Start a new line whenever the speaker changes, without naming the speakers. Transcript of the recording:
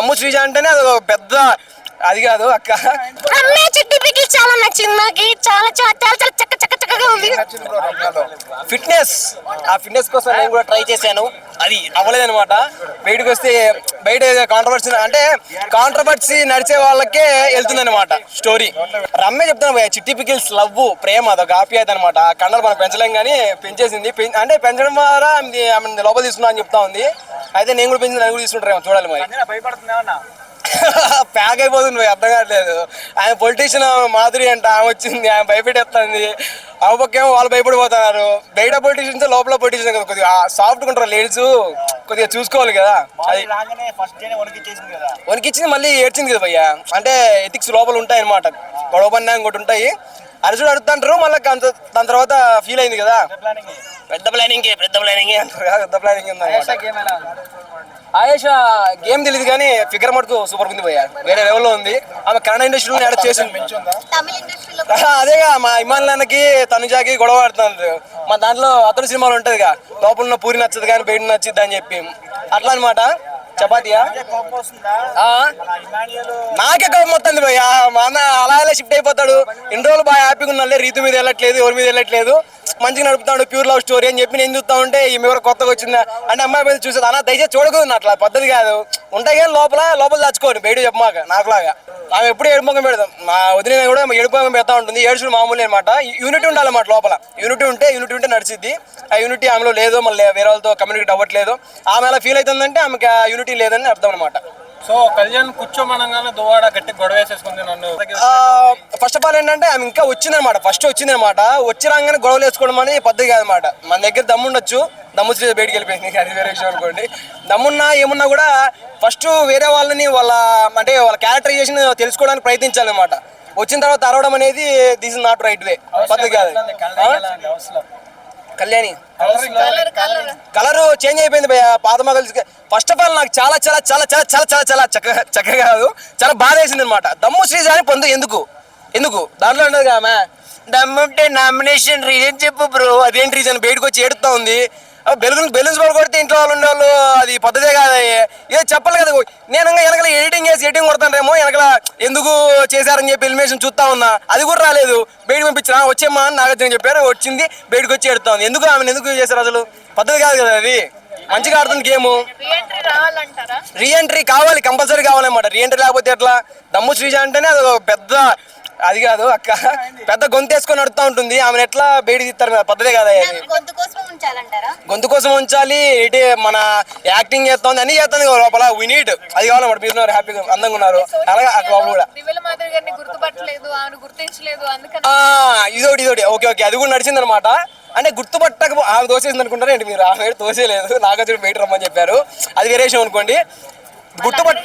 దమ్ము శ్రీజ అంటేనే అది ఒక పెద్ద అది కాదు అక్క.
రమ్య చిట్టి పికిల్ చాలా నచ్చింది నాకు చాలా చాలా చాలా చాలా చక్క చక్క చక్కగా ఉంది.
ఫిట్నెస్. ఆ ఫిట్నెస్ కోసం నేను కూడా ట్రై చేశాను. అది అవ్వలేదన్నమాట. బయటకు వస్తే బయట కాంట్రవర్సీ అంటే కాంట్రవర్సీ నడిచే వాళ్ళకే వెళ్తుంది అనమాట స్టోరీ రమ్మే చెప్తాను చిట్టి పికిల్స్ లవ్ ప్రేమ అదొక ఆప్యాయత అనమాట కండలు మనం పెంచలేం కానీ పెంచేసింది. అంటే పెంచడం ద్వారా లోపల తీసుకున్నా అని చెప్తా ఉంది. అయితే నేను కూడా పెంచి నేను కూడా తీసుకుంటారేమో చూడాలి మరి. ప్యాక్ అయిపోతుంది భయ్య, అర్థం కావట్లేదు. ఆయన పొలిటీషియన్ మాధురి అంట ఆమె వచ్చింది ఆమె భయపెట్టేస్తుంది. ఆమె పక్కేమో వాళ్ళు భయపడిపోతున్నారు బయట పొలిటీషియన్స్ లోపల పొలిటీషియన్ కదా కొద్దిగా సాఫ్ట్ ఉంటారు లేడీస్ కొద్దిగా చూసుకోవాలి కదా. వణికిచ్చింది మళ్ళీ ఏడ్చింది కదా భయ్య. అంటే ఎథిక్స్ లోపల ఉంటాయి అనమాట గొడవ పడినా ఇంకోటి ఉంటాయి. అరుచుడు అడుగుతుంటారు మళ్ళీ దాని దాని తర్వాత ఫీల్ అయింది కదా. పెద్ద ప్లానింగ్ పెద్ద ప్లానింగ్ అంటారు కదా పెద్ద ప్లానింగ్ ఆయేష గేమ్ తెలియదు కానీ ఫిగర్ మటుకు సూపర్ ఉంది భయ్య. వేరే లెవెల్లో ఉంది. ఆమె కన్నడ ఇండస్ట్రీలో యాడ్ చేసింది.
తమిళ ఇండస్ట్రీలో
అదేగా మా ఇమాన్లానికి తనుజాకి గొడవ ఆడుతున్నారు మా దాంట్లో అతడు సినిమాలు ఉంటదిగా. లోపల ఉన్న పూరి నచ్చదు కానీ బయట నచ్చిద్ది అని చెప్పి. అట్లా అనమాట చపాతీయా?
అలా
నాకే కోపం వస్తుంది భయ్య. మా అన్న అలా అలా షిఫ్ట్ అయిపోతాడు. ఇన్ని రోజులు బాగా హ్యాపీగా ఉన్నాలే రీతు మీద వెళ్ళట్లేదు ఎవరి మీద వెళ్ళట్లేదు. మంచిగా నడుపుతాడు ప్యూర్ లవ్ స్టోరీ అని చెప్పి నేను చూస్తా ఉంటే ఈ ఎవరు కొత్తగా వచ్చిందా? అంటే అమ్మాయి మీద చూసేది. అన్న దయచేసి చూడకూడదు అట్లా పద్ధతి కాదు. ఉంటాయి కానీ లోపల లోపల దాచుకోండి బయట చెప్పమాక నాకులాగా. ఆమె ఎప్పుడు ఏడుముఖం పెడతాం. మా వదిన కూడా ఏడుముఖం పెడతా ఉంటుంది. ఏడుచుడు మామూలు అనమాట యూనిటీ ఉండాలన్నమాట లోపల. యూనిటీ ఉంటే యూనిటీ ఉంటే నడిచిద్ది. ఆ యూనిటీ ఆమెలో లేదో మళ్ళీ వేరే వాళ్ళతో కమ్యూనికేట్ అవ్వట్లేదు. ఆమె అలా ఫీల్ అవుతుందంటే ఆమెకి ఆ యూనిటీ లేదని అర్థం అనమాట
సో కళ్యాణ్ కూర్చోమనగానే దువాడ గట్టి గొడవ వేసేసుకుంది నన్ను.
ఫస్ట్ ఆఫ్ ఆల్ ఏంటంటే ఆమె ఇంకా వచ్చిందనమాట ఫస్ట్ వచ్చిందనమాట వచ్చి రాగానే గొడవలు వేసుకోవడం అనేది పద్ధతి కాదనమాట మన దగ్గర దమ్ము ఉండొచ్చు. దమ్ము శ్రీ బయటికి వెళ్ళిపోయింది. అది వేరే విషయం అనుకోండి. దమ్మున్నా ఏమున్నా కూడా ఫస్ట్ వేరే వాళ్ళని వాళ్ళ అంటే వాళ్ళ క్యారెక్టరైజేషన్ తెలుసుకోవడానికి ప్రయత్నించాలన్నమాట. వచ్చిన తర్వాత అరవడం అనేది this is not right way పద్ధతి కాదు? Kalyani.
Colour colour
colour. Change అయిపోయింది భయ్య పాత మొగలు ఫస్ట్ ఆఫ్ ఆల్ నాకు చాలా చాలా చాలా చాలా చాలా చాలా చాలా చక్కగా చక్కగా కాదు చాలా బాధ వేసింది అనమాట దమ్ము శ్రీజ అని పొందు ఎందుకు? ఎందుకు? దాంట్లో ఉండదు ఆమె. దమ్ముంటే నామినేషన్ రీజన్ చెప్పు బ్రో అదేంటి రీజన్ బయటకు వచ్చి ఏడుతా ఉంది. బెలూన్స్ బెలూన్స్ కూడా కొడితే ఇంట్లో వాళ్ళు ఉండేవాళ్ళు అది పద్ధతే కాదు ఏదో చెప్పాలి కదా నేను ఇంకా వెనకాల ఎడిటింగ్ చేసి ఎడిటింగ్ కొడతానేమో వెనకాల ఎందుకు చేశారని చెప్పి ఎలిమినేషన్ చూస్తా ఉన్నా. అది కూడా రాలేదు. బయటకు పంపించిన వచ్చేమ్మా అని నాగార్జున చెప్పారు. వచ్చింది బయటకు వచ్చి ఎడుతా ఉంది ఎందుకు ఆమెను ఎందుకు చేశారు అసలు? పద్ధతి కాదు కదా అది. మంచిగా ఆడుతుంది గేమ్.
రీఎంట్రీ
కావాలి కంపల్సరీ కావాలన్నమాట. రీఎంట్రీ లేకపోతే ఎట్లా? దమ్ము శ్రీజ అంటేనే అది పెద్ద అది కాదు అక్క. పెద్ద గొంతు వేసుకొని నడుస్తూ ఉంటుంది. ఆమెను ఎట్లా బయట తీస్తారు? కదా, పద్ధతే కాదు అది
గొంతు కోసం ఉంచాలంటారా?
గొంతు కోసం ఉంచాలి. ఇటు మన యాక్టింగ్ చేస్తుంది. అన్ని చేస్తుంది లోపల. వీ నీడ్ అది కావాలన్నమాట మీరు ఉన్నారు హ్యాపీగా అందంగా ఉన్నారు. అలాగే ఆ లోపల కూడా. ఇదోటి ఇదోటి ఓకే ఓకే. అది కూడా నడిచింది అనమాట అంటే గుర్తుపట్టక ఆమె దోసేసింది అనుకుంటారా ఏంటి మీరు? ఆమె దోసేయలేదు నాగార్జున బయట రమ్మని చెప్పారు. అది వేరే విషయం అనుకోండి. గుర్తుపట్ట.